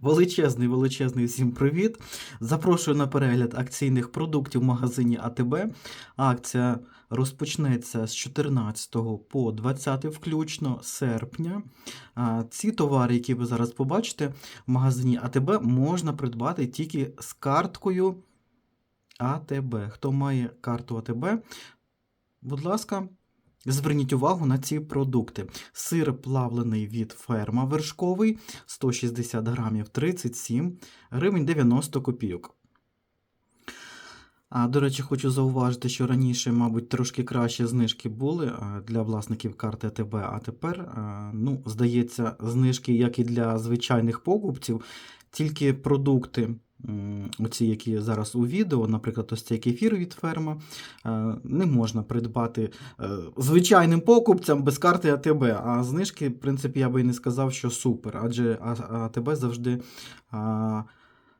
Величезний, величезний всім привіт. Запрошую на перегляд акційних продуктів в магазині АТБ. Акція розпочнеться з 14 по 20 включно серпня. Ці товари, які ви зараз побачите в магазині АТБ, можна придбати тільки з карткою АТБ. Хто має карту АТБ, будь ласка, зверніть увагу на ці продукти. Сир плавлений від ферма вершковий 160 грамів 37 гривень 90 копійок. А, до речі, хочу зауважити, що раніше, мабуть, трошки краще знижки були для власників карти АТБ, а тепер, ну, здається, знижки, як і для звичайних покупців, тільки продукти, оці, які зараз у відео, наприклад, ось цей кефір від ферма, е, не можна придбати е, звичайним покупцям без карти АТБ. А знижки, в принципі, я би і не сказав, що супер, адже АТБ завжди.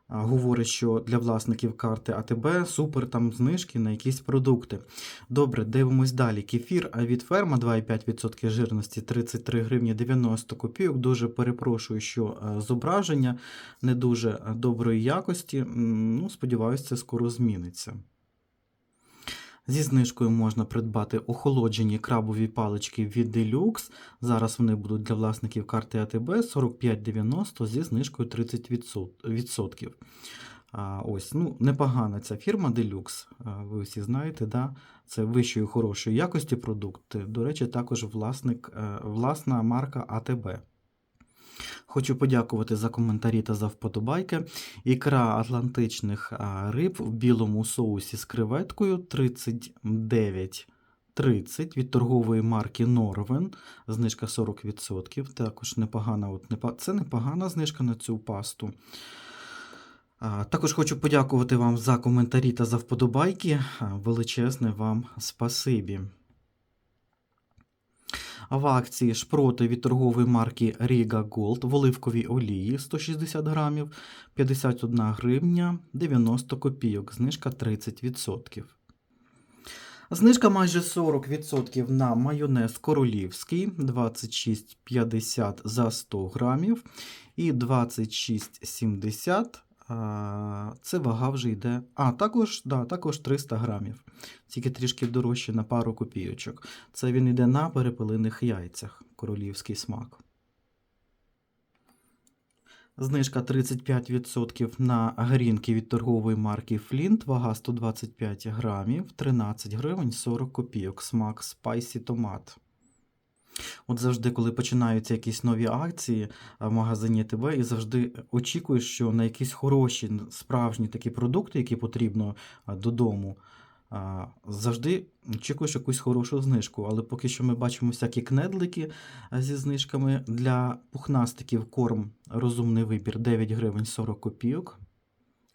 Говорить, що для власників карти АТБ супер там знижки на якісь продукти. Добре, дивимось далі. Кефір від ферма 2,5% жирності 33 гривні 90 копійок. Дуже перепрошую, що е, зображення не дуже е, доброї якості. Ну, сподіваюся, це скоро зміниться. Зі знижкою можна придбати охолоджені крабові палички від Deluxe. Зараз вони будуть для власників карти АТБ 45,90 зі знижкою 30%. А, ось, ну, непогана ця фірма Deluxe, ви всі знаєте, да? це вищої хорошої якості продукт. До речі, також власник, е, власна марка АТБ. Хочу подякувати за коментарі та за вподобайки. Ікра атлантичних риб в білому соусі з креветкою 39,30 від торгової марки Норвен. Знижка 40%. Також непогана, от, непа- це непогана знижка на цю пасту. Також хочу подякувати вам за коментарі та за вподобайки. Величезне вам спасибі. В акції шпроти від торгової марки Riga Gold в оливковій олії 160 грамів 51 гривня 90 копійок, знижка 30%. Знижка майже 40% на майонез королівський 26,50 за 100 грамів і 26,70 а, це вага вже йде. А, також, да, також 300 грамів. Тільки трішки дорожче на пару копійочок. Це він йде на перепелиних яйцях. Королівський смак. Знижка 35% на грінки від торгової марки Flint, вага 125 грамів, 13 гривень 40 копійок, смак Spicy Tomat. От завжди, коли починаються якісь нові акції в магазині ТБ, і завжди очікуєш, що на якісь хороші, справжні такі продукти, які потрібно додому, завжди очікуєш якусь хорошу знижку. Але поки що ми бачимо всякі кнедлики зі знижками для пухнастиків корм розумний вибір 9 гривень 40 копійок.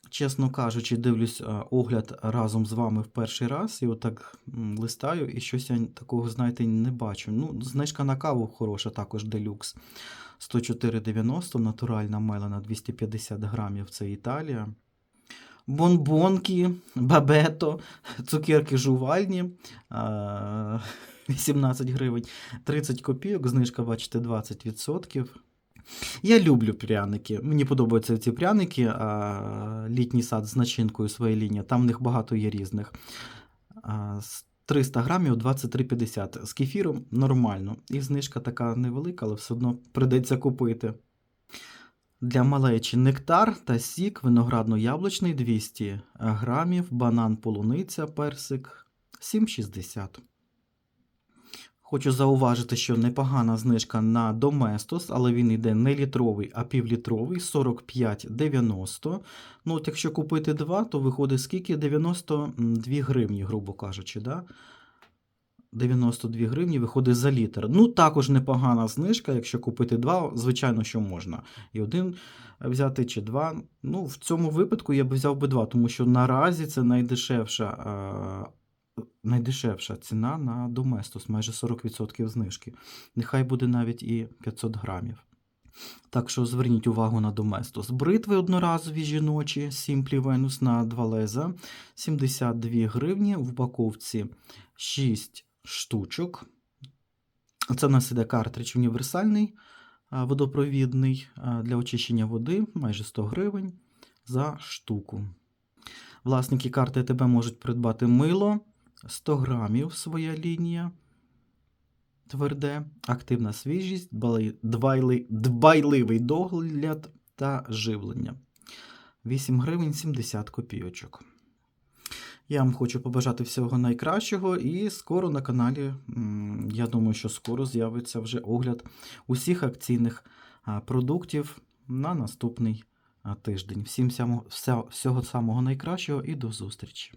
Чесно кажучи, дивлюсь огляд разом з вами в перший раз і отак листаю, і щось я такого, знаєте, не бачу. Ну, знижка на каву хороша, також делюкс. 104,90, натуральна мелена 250 грамів, це Італія. Бонбонки, бабето, цукерки жувальні, 18 гривень, 30 копійок, знижка, бачите, 20%. Я люблю пряники. Мені подобаються ці пряники. Літній сад з начинкою своєї лінії. Там в них багато є різних. А, 300 грамів 23,50. З кефіром нормально. І знижка така невелика, але все одно придеться купити. Для малечі нектар та сік виноградно-яблучний 200 грамів, банан полуниця, персик 7,60. Хочу зауважити, що непогана знижка на Domestos, але він йде не літровий, а півлітровий 45,90. Ну, от якщо купити два, то виходить скільки? 92 гривні, грубо кажучи. Да? 92 гривні виходить за літр. Ну, також непогана знижка. Якщо купити два, звичайно, що можна. І один взяти чи два. Ну, в цьому випадку я б взяв би два, тому що наразі це найдешевша. Найдешевша ціна на Domestos, майже 40% знижки. Нехай буде навіть і 500 грамів. Так що зверніть увагу на Domestos. Бритви одноразові жіночі, Simply Venus на 2 леза, 72 гривні, в упаковці 6 штучок. Це в нас іде картридж універсальний водопровідний для очищення води майже 100 гривень за штуку. Власники карти АТБ можуть придбати мило 100 грамів своя лінія. Тверде, активна свіжість, дбайливий догляд та живлення. 8 гривень 70 копійочок. Я вам хочу побажати всього найкращого і скоро на каналі, я думаю, що скоро з'явиться вже огляд усіх акційних продуктів на наступний тиждень. Всім всього самого найкращого і до зустрічі!